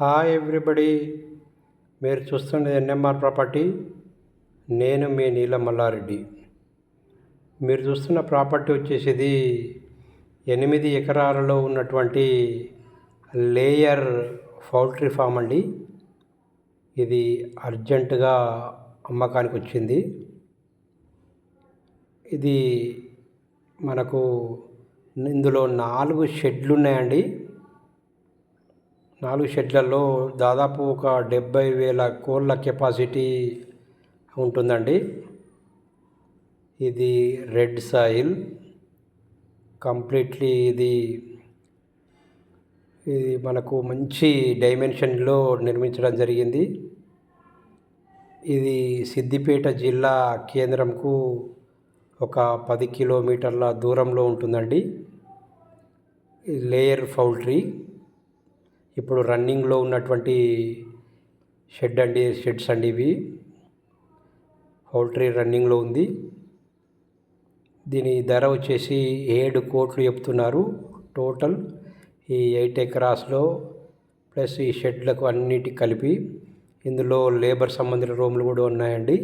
Hi everybody. మీరు చూస్తుండే NMR property. నేను మీ నీలం మల్లారెడ్డి. మీరు చూస్తున్న ప్రాపర్టీ వచ్చేసి ఎనిమిది ఎకరాలలో ఉన్నటువంటి లేయర్ పౌల్ట్రీ ఫామ్ అండి. ఇది అర్జెంటుగా అమ్మకానికి వచ్చింది. ఇది మనకు ఇందులో నాలుగు షెడ్లు ఉన్నాయండి నాలుగు షెడ్లలో దాదాపు ఒక డెబ్బై వేల కోళ్ళ కెపాసిటీ ఉంటుందండి. ఇది రెడ్ సాయిల్. కంప్లీట్లీ ఇది ఇది మనకు మంచి డైమెన్షన్లో నిర్మించడం జరిగింది. ఇది సిద్దిపేట జిల్లా కేంద్రంకు ఒక పది కిలోమీటర్ల దూరంలో ఉంటుందండి. లేయర్ పౌల్ట్రీ ఇప్పుడు రన్నింగ్లో ఉన్నటువంటి షెడ్ అండి షెడ్స్ అండి ఇవి. పౌల్ట్రీ రన్నింగ్లో ఉంది. దీని ధర వచ్చేసి ఏడు కోట్లు చెప్తున్నారు టోటల్ ఈ ఎయిట్ ఎకరాస్లో ప్లస్ ఈ షెడ్లకు అన్నిటికి కలిపి. ఇందులో లేబర్ సంబంధించిన రూములు కూడా ఉన్నాయండి.